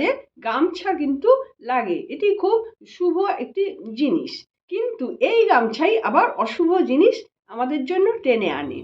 কাজে গামছা কিন্তু লাগে। এটি খুব শুভ একটি জিনিস। কিন্তু এই গামছাই আবার অশুভ জিনিস আমাদের জন্য টেনে আনে।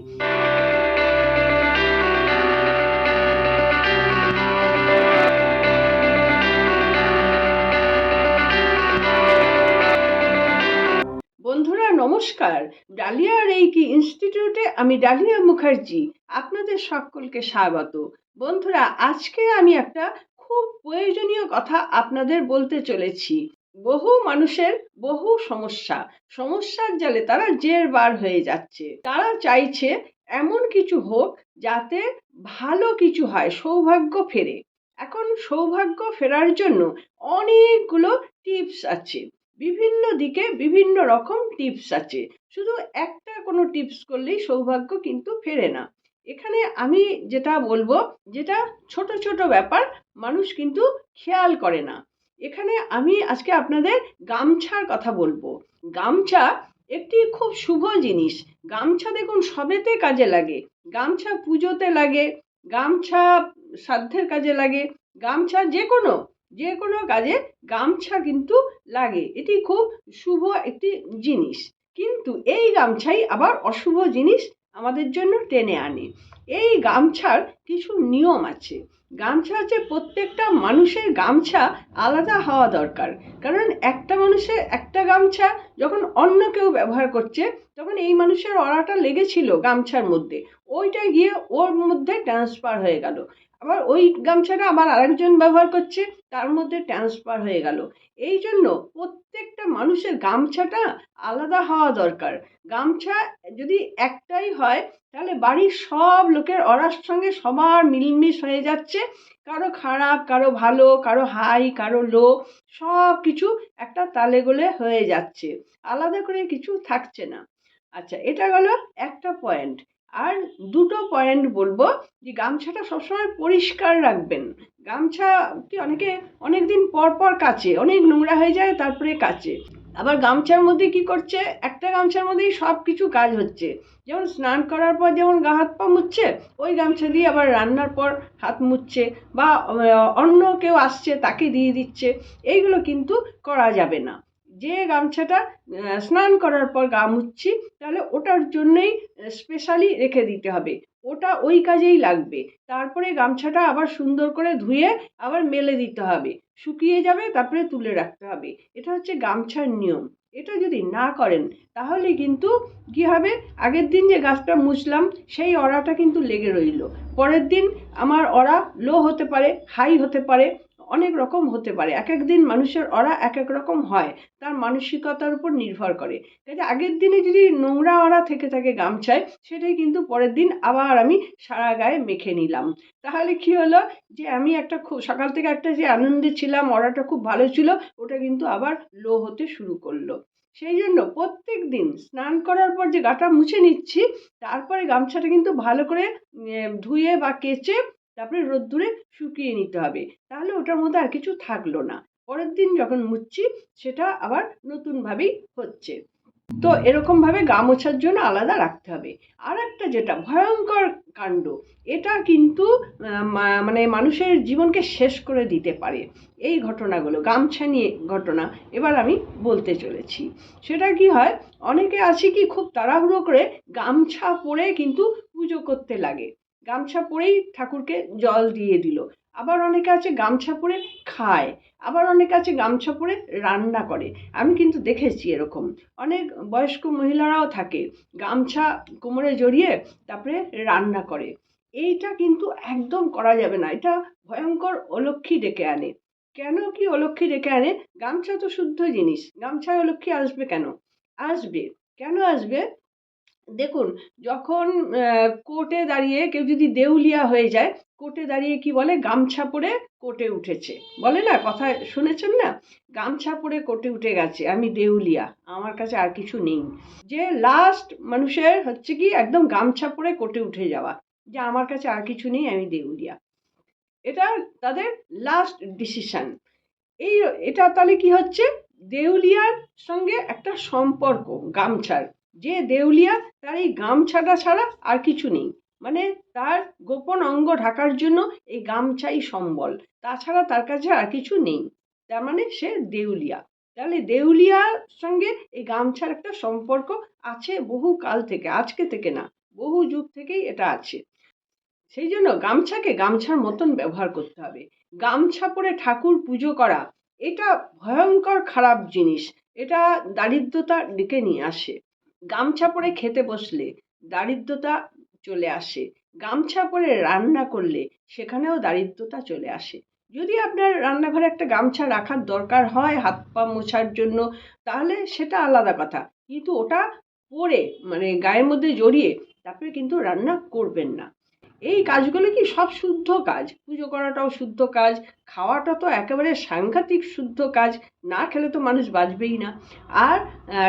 বন্ধুরা, নমস্কার। ডালিয়া রেইকি ইনস্টিটিউটে আমি ডালিয়া মুখার্জি। আপনাদের সকলকে স্বাগত। বন্ধুরা, আজকে আমি একটা খুব প্রয়োজনীয় কথা আপনাদের বলতে চলেছি। বহু মানুষের বহু সমস্যা। সমস্যার জালে তারা জের বার হয়ে যাচ্ছে। তারা চাইছে এমন কিছু হোক যাতে ভালো কিছু হয়, সৌভাগ্য ফেরে। এখন সৌভাগ্য ফেরার জন্য অনেকগুলো টিপস আছে। বিভিন্ন দিকে বিভিন্ন রকম টিপস আছে। শুধু একটা কোনো টিপস করলেই সৌভাগ্য কিন্তু ফেরে না। এখানে আমি যেটা বলব, যেটা ছোট ছোট ব্যাপার, মানুষ কিন্তু খেয়াল করে না। এখানে আমি আজকে আপনাদের গামছার কথা বলব। গামছা একটি খুব শুভ জিনিস। গামছা দেখুন, সবেতে কাজে লাগে। গামছা পুজোতে লাগে, গামছা সাধ্যের কাজে লাগে, গামছা যে কোনো যে কোনো কাজে গামছা কিন্তু লাগে। এটি খুব শুভ একটি জিনিস। কিন্তু এই গামছাই আবার অশুভ জিনিস আমাদের জন্য টেনে আনে। এই গামছার কিছু নিয়ম আছে। গামছা হচ্ছে প্রত্যেকটা মানুষের গামছা আলাদা হওয়া দরকার। কারণ একটা মানুষের একটা গামছা যখন অন্য কেউ ব্যবহার করছে, তখন এই মানুষের অরাটা লেগেছিল গামছার মধ্যে। ওইটা গিয়ে ওর মধ্যে ট্রান্সফার হয়ে গেল। আবার ওই গামছাটা আবার আরেকজন ব্যবহার করছে, তার মধ্যে ট্রান্সফার হয়ে গেল। এই জন্য মানুষের গামছাটা আলাদা হওয়া দরকার। গামছা যদি একটাই হয়, তাহলে বাড়ির সব লোকের অরার সঙ্গে সবার মিলমিশ হয়ে যাচ্ছে। কারও খারাপ, কারও ভালো, কারও হাই, কারও লো, সব কিছু একটা তালে গোলে হয়ে যাচ্ছে। আলাদা করে কিছু থাকছে না। আচ্ছা এটা গেল একটা পয়েন্ট আর দুটো পয়েন্ট বলব যে গামছাটা সবসময় পরিষ্কার রাখবেন। গামছা কি অনেকে অনেক দিন পর পর কাচে, অনেক নোংরা হয়ে যায়, তারপরে কাচে। আবার গামছার মধ্যে কি করছে? একটা গামছার মধ্যেই সব কিছু কাজ হচ্ছে। যেমন স্নান করার পর যেমন গা হাত পা মুছছে, ওই গামছা দিয়ে আবার রান্নার পর হাত মুছছে বা অন্য কেউ আসছে তাকে দিয়ে দিচ্ছে। এইগুলো কিন্তু করা যাবে না। যে গামছাটা স্নান করার পর গা মুছছি তাহলে ওটার জন্যেই স্পেশালি রেখে দিতে হবে। ওটা ওই কাজেই লাগবে। তারপরে গামছাটা আবার সুন্দর করে ধুয়ে আবার মেলে দিতে হবে। শুকিয়ে যাবে, তারপরে তুলে রাখতে হবে। এটা হচ্ছে গামছার নিয়ম। এটা যদি না করেন, তাহলে কিন্তু কী হবে? আগের দিন যে গাছটা মুছলাম, সেই অড়াটা কিন্তু লেগে রইল। পরের দিন আমার অড়া লো হতে পারে হাই হতে পারে। অনেক রকম হতে পারে। এক এক দিন মানুষের অরা এক এক রকম হয়, তার মানসিকতার উপর নির্ভর করে। কাজে আগের দিনে যদি নোংরা অরা থেকে থাকে গামছায়, সেটাই কিন্তু পরের দিন আবার আমি সারা গায়ে মেখে নিলাম। তাহলে কি হলো যে আমি একটা খুব সকাল থেকে একটা যে আনন্দে ছিলাম, অরাটা খুব ভালো ছিল, ওটা কিন্তু আবার লো হতে শুরু করল। সেই জন্য প্রত্যেক দিন স্নান করার পর যে গাটা মুছে নিচ্ছি, তারপরে গামছাটা কিন্তু ভালো করে ধুয়ে বা কেচে তারপরে রোদ্দুরে শুকিয়ে নিতে হবে। তাহলে ওটার মধ্যে আর কিছু থাকল না। পরের দিন যখন মুছছি, সেটা আবার নতুনভাবেই হচ্ছে। তো এরকমভাবে গা মোছার জন্য আলাদা রাখতে হবে। আর একটা যেটা, ভয়ঙ্কর কাণ্ড, এটা কিন্তু মানে মানুষের জীবনকে শেষ করে দিতে পারে। এই ঘটনাগুলো, গামছা নিয়ে ঘটনা, এবার আমি বলতে চলেছি। সেটা কি হয়, অনেকে আছে কি খুব তাড়াহুড়ো করে গামছা পরে কিন্তু পুজো করতে লাগে। গামছা পরেই ঠাকুরকে জল দিয়ে দিল। আবার অনেকে আছে গামছা পরে খায়, আবার অনেকে আছে গামছা পরে রান্না করে। আমি কিন্তু দেখেছি এরকম। অনেক বয়স্ক মহিলারাও থাকে, গামছা কোমরে জড়িয়ে তারপরে রান্না করে। এইটা কিন্তু একদম করা যাবে না। এটা ভয়ঙ্কর অলক্ষী ডেকে আনে। কেন কি অলক্ষী ডেকে আনে? গামছা তো শুদ্ধ জিনিস। গামছায় অলক্ষী আসবে কেন? আসবে। কেন আসবে? দেখুন, যখন কোর্টে দাঁড়িয়ে কেউ যদি দেউলিয়া হয়ে যায়, কোর্টে দাঁড়িয়ে কি বলে? গামছা পরে কোর্টে উঠেছে। বলে না? কথা শুনেছেন না? গামছা পরে কোর্টে উঠে গেছে। আমি দেউলিয়া, আমার কাছে আর কিছু নেই। যে লাস্ট মানুষের হচ্ছে কি? একদম গামছা পরে কোর্টে উঠে যাওয়া। যে আমার কাছে আর কিছু নেই, আমি দেউলিয়া। এটা তাদের লাস্ট ডিসিশন এই, এটা তাহলে কি হচ্ছে? দেউলিয়ার সঙ্গে একটা সম্পর্ক, গামছার। যে দেউলিয়া, তার এই গামছাটা ছাড়া আর কিছু নেই। মানে তার গোপন অঙ্গ ঢাকার জন্য এই গামছাই সম্বল। তাছাড়া তার কাছে আর কিছু নেই। তার মানে সে দেউলিয়া। তাহলে দেউলিয়ার সঙ্গে এই গামছার একটা সম্পর্ক আছে বহু কাল থেকে, আজকে থেকে না, বহু যুগ থেকেই এটা আছে। সেই জন্য গামছাকে গামছার মতন ব্যবহার করতে হবে। গামছা পরে ঠাকুর পুজো করা, এটা ভয়ঙ্কর খারাপ জিনিস। এটা দারিদ্রতা ডেকে নিয়ে আসে। গামছা পরে খেতে বসলে দারিদ্রতা চলে আসে। গামছা পরে রান্না করলে সেখানেও দারিদ্রতা চলে আসে। যদি আপনার রান্নাঘরে একটা গামছা রাখার দরকার হয়, হাত পা মোছার জন্য, তাহলে সেটা আলাদা কথা। কিন্তু ওটা পরে মানে গায়ের মধ্যে জড়িয়ে তারপরে কিন্তু রান্না করবেন না। এই কাজগুলো কি সব শুদ্ধ কাজ? পুজো করাটাও শুদ্ধ কাজ, খাওয়াটা তো একেবারে সাংঘাতিক শুদ্ধ কাজ, না খেলে তো মানুষ বাঁচবেই না। আর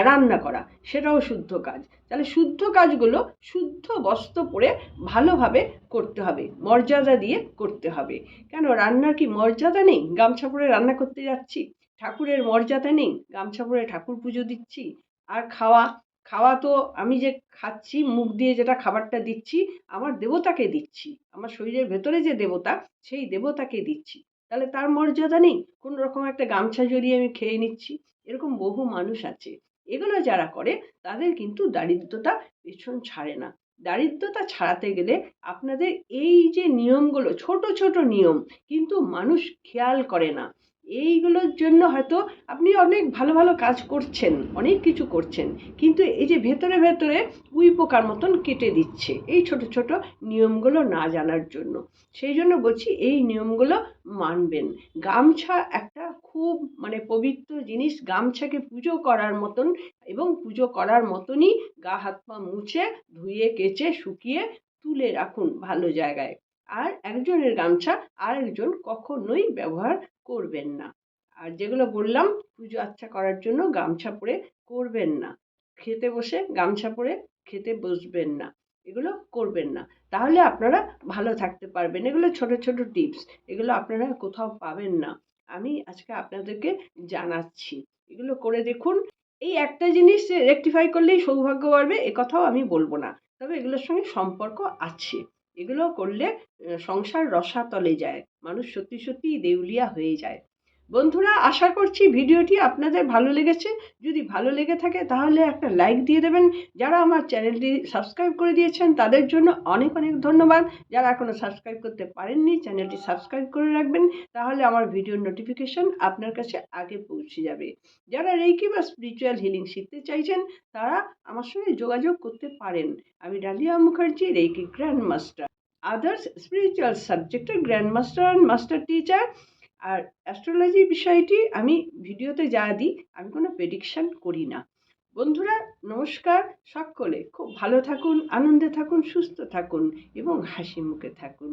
রান্না করা, সেটাও শুদ্ধ কাজ। তাহলে শুদ্ধ কাজগুলো শুদ্ধ বস্ত্র পরে ভালোভাবে করতে হবে, মর্যাদা দিয়ে করতে হবে। কেন, রান্নার কি মর্যাদা নেই? গামছা পরে রান্না করতে যাচ্ছি, ঠাকুরের মর্যাদা নেই? গামছা পরে ঠাকুর পুজো দিচ্ছি, আর খাওয়া খাওয়া তো আমি যে খাচ্ছি, মুখ দিয়ে যেটা খাবারটা দিচ্ছি, আমার দেবতাকে দিচ্ছি। আমার শরীরের ভেতরে যে দেবতা, সেই দেবতাকে দিচ্ছি। তাহলে তার মর্যাদা নেই? কোনো রকম একটা গামছা জড়িয়ে আমি খেয়ে নিচ্ছি? এরকম বহু মানুষ আছে। এগুলো যারা করে, তাদের কিন্তু দারিদ্রতা পেছন ছাড়ে না। দারিদ্রতা ছাড়াতে গেলে আপনাদের এই যে নিয়মগুলো, ছোট ছোট নিয়ম, কিন্তু মানুষ খেয়াল করে না। এইগুলোর জন্য হয়তো আপনি অনেক ভালো ভালো কাজ করছেন, অনেক কিছু করছেন, কিন্তু এই যে ভেতরে ভেতরে উই পোকার মতন কেটে দিচ্ছে এই ছোট ছোট নিয়মগুলো না জানার জন্য। সেই জন্য বলছি এই নিয়মগুলো মানবেন। গামছা একটা খুব মানে পবিত্র জিনিস, গামছাকে পুজো করার মতন এবং পুজো করার মতনই গা, হাত, পা মুছে ধুয়ে, কেচে, শুকিয়ে তুলে রাখুন ভালো জায়গায়। আর একজনের গামছা আর একজন কখনোই ব্যবহার করবেন না। আর যেগুলো বললাম, পুজো আচ্ছা করার জন্য গামছা পরে করবেন না। খেতে বসে গামছা পরে খেতে বসবেন না। এগুলো করবেন না। তাহলে আপনারা ভালো থাকতে পারবেন। এগুলো ছোট ছোট টিপস। এগুলো আপনারা কোথাও পাবেন না। আমি আজকে আপনাদেরকে জানাচ্ছি। এগুলো করে দেখুন। এই একটা জিনিস রেকটিফাই করলেই সৌভাগ্য বাড়বে কথাও আমি বলব না। তবে এগুলোর সঙ্গে সম্পর্ক আছে। এগুলো করলে সংসার রসাতলে যায়। মানুষ সত্যি সত্যিই দেউলিয়া হয়ে যায়। বন্ধুরা, আশা করছি ভিডিওটি আপনাদের ভালো লেগেছে। যদি ভালো লেগে থাকে তাহলে একটা লাইক দিয়ে দেবেন। যারা আমার চ্যানেলটি সাবস্ক্রাইব করে দিয়েছেন, তাদের জন্য অনেক অনেক ধন্যবাদ। যারা এখনও সাবস্ক্রাইব করতে পারেননি, চ্যানেলটি সাবস্ক্রাইব করে রাখবেন। তাহলে আমার ভিডিওর নোটিফিকেশন আপনার কাছে আগে পৌঁছে যাবে। যারা রেকি বা স্পিরিচুয়াল হিলিং শিখতে চাইছেন, তারা আমার সঙ্গে যোগাযোগ করতে পারেন। আমি Dalia Mukherjee reiki grand master others spiritual সাবজেক্টের grand master and master teacher R astrology বিষয়টি আমি ভিডিওতে যা দিই, আমি কোনো প্রেডিকশান করি না। বন্ধুরা, নমস্কার। সকলে খুব ভালো থাকুন, আনন্দে থাকুন, সুস্থ থাকুন এবং হাসি মুখে থাকুন।